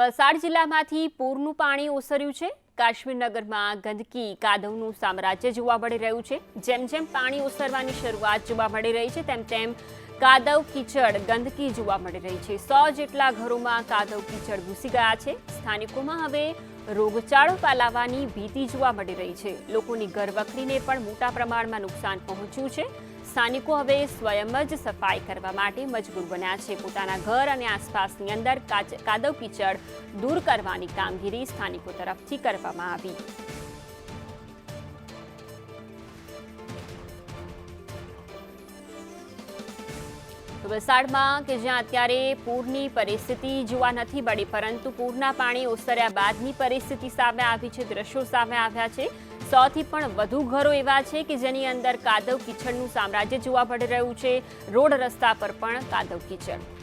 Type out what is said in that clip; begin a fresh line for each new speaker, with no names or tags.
વલસાડ જિલ્લામાંથી પૂરનું પાણી ઓસર્યું છે. કાશ્મીરનગરમાં ગંદકી, કાદવનું સામ્રાજ્ય જોવા મળી રહ્યું છે. જેમ જેમ પાણી ઓસરવાની શરૂઆત જોવા મળી રહી છે, તેમ તેમ કાદવ કીચડ, ગંદકી જોવા મળી રહી છે. સો જેટલા ઘરોમાં કાદવ કીચડ ઘૂસી ગયા છે. સ્થાનિકોમાં હવે રોગચાળો ફેલાવાની ભીતિ જોવા મળી રહી છે. લોકોની ઘરવખરીને પણ મોટા પ્રમાણમાં નુકસાન પહોંચ્યું છે. સ્થાનિકો હવે સ્વયં જ સફાઈ કરવા માટે મજબૂર બન્યા છે. પોતાના ઘર અને આસપાસની અંદર કાદવ કીચડ દૂર કરવાની કામગીરી સ્થાનિકો તરફથી કરવામાં આવી. વલસાડમાં કે જ્યાં અત્યારે પૂરની પરિસ્થિતિ જોવા નથી મળી, પરંતુ પૂરના પાણી ઓસર્યા બાદની પરિસ્થિતિ સામે આવી છે, દ્રશ્યો સામે આવ્યા છે. સોથી પણ વધુ ઘરો એવા છે કે જેની અંદર કાદવ કીચડનું સામ્રાજ્ય જોવા મળી રહ્યું છે. રોડ રસ્તા પર પણ કાદવ કીચડ.